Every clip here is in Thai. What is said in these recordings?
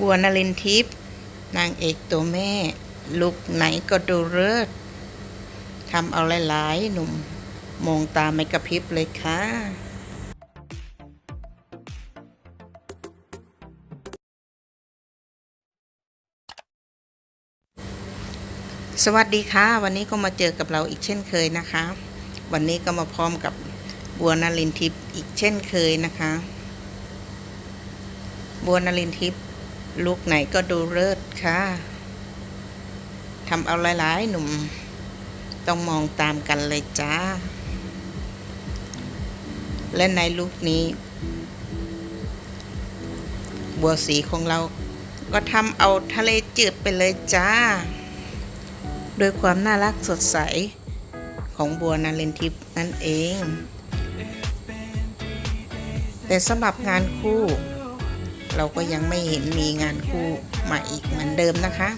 บัวนลินทิพย์นางเอกตัวแม่ ลุกไหนก็ดูเลิศทำเอาหลายๆ หนุ่มมองตาไม่กระพริบเลยค่ะสวัสดีค่ะ วันนี้ก็มาเจอกับเราอีกเช่นเคยนะคะ วันนี้ก็มาพร้อมกับบัวนลินทิพย์อีกเช่นเคยนะคะ บัวนลินทิพย์ ลุกไหนก็ดูเลิศค่ะทำเอาหลายๆหนุ่ม ต้องมองตามกันเลยจ้า และในลุกนี้ บัวสีของเราก็ทำเอาทะเลจืดไปเลยจ้า โดยความน่ารักสดใสของบัวนาเลนทิพนั่นเอง แต่สำหรับงานคู่ เราก็ยังไม่เห็นมีงานคู่มาอีกเหมือนเดิมนะคะ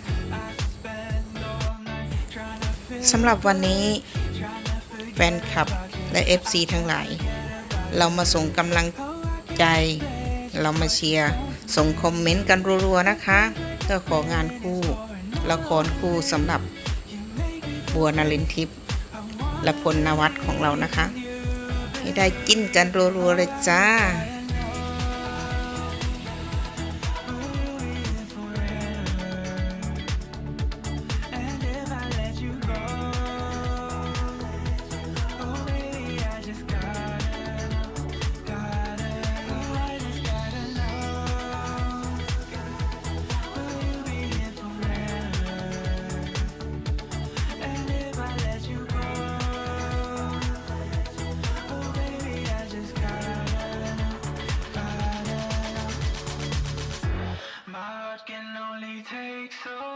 สำหรับวันนี้แฟนคลับและ FC ทั้งหลาย เรามาส่งกำลังใจ เรามาเชียร์ ส่งคอมเมนต์กันรัวๆนะคะเพื่อของานคู่ละครคู่สำหรับบัวนลินทิพย์และพลนวัตของเรานะคะ ให้ได้จิ้นกันรัวๆเลยจ้า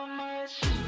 much.